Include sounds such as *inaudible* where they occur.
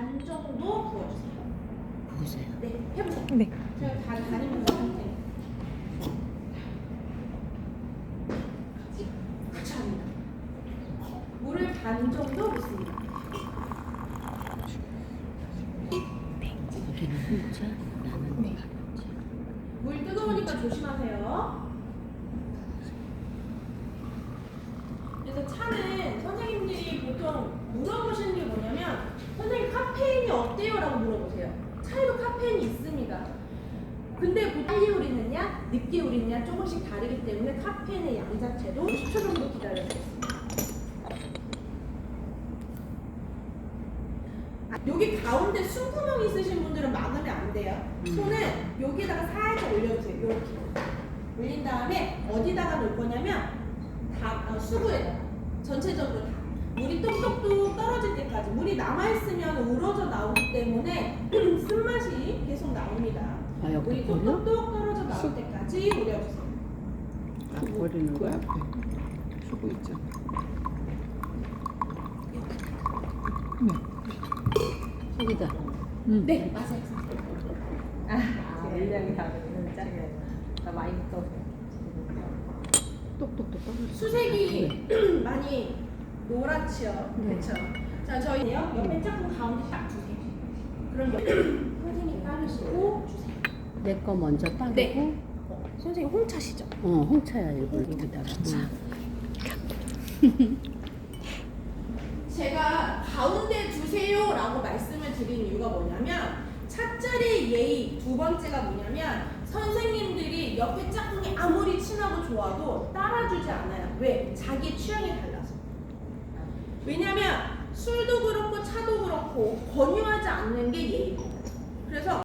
반 정도 부어주세요. 보세요. 네, 해보세요. 네. 제가 다 다니면서 할 테니까. 같이, 같이 합니다. 물을 반 정도 붓습니다. 거기는 홍차, 나는 네. 반차. 물 뜨거우니까 조심하세요. 그래서 차는 선생님들이 보통 물어보시는 게 뭐냐면 선생님 카페인이 어때요? 라고 물어보세요. 차에도 카페인이 있습니다. 근데 보통 빨리 우리느냐 늦게 우리느냐 조금씩 다르기 때문에 카페인의 양 자체도 10초 정도 기다려주겠습니다. 아, 여기 가운데 숨구멍 있으신 분들은 막으면 안 돼요. 음. 손은 여기다가 살짝 올려주세요. 이렇게 올린 다음에 어디다가 놓을 거냐면 다 어, 수구에다가 전체적으로 다 물이 똑 남아 있으면 우러져 나오기 때문에 *clears throat* 쓴맛이 계속 나옵니다. 아, 물이? 똑똑똑 떨어져 나올 때까지 우려주세요. 아, 버리는 그 거야? 수고 있잖아. 속이다. 응. 네, 맞아요. 아, 물량이 다르면 짜게. 나 많이 떠. 똑똑똑 떨어져. 수색이 *clears throat* 많이 노랗죠. 네. 그렇죠. 자, 저희요 옆에 짝꿍 가운데 딱 주세요. 그럼 옆 선생님 따르시고 주세요. 내 거 먼저 따르고, 네. 어, 선생님 홍차시죠? 어, 홍차야, 이거 여기다가. 응. 제가 가운데 두세요라고 말씀을 드린 이유가 뭐냐면 차짜리 예의 두 번째가 뭐냐면 선생님들이 옆에 짝꿍이 아무리 친하고 좋아도 따라주지 않아요. 왜? 자기 취향이 달라서. 왜냐면 술도 그렇고 차도 그렇고 권유하지 않는 게 예의입니다. 그래서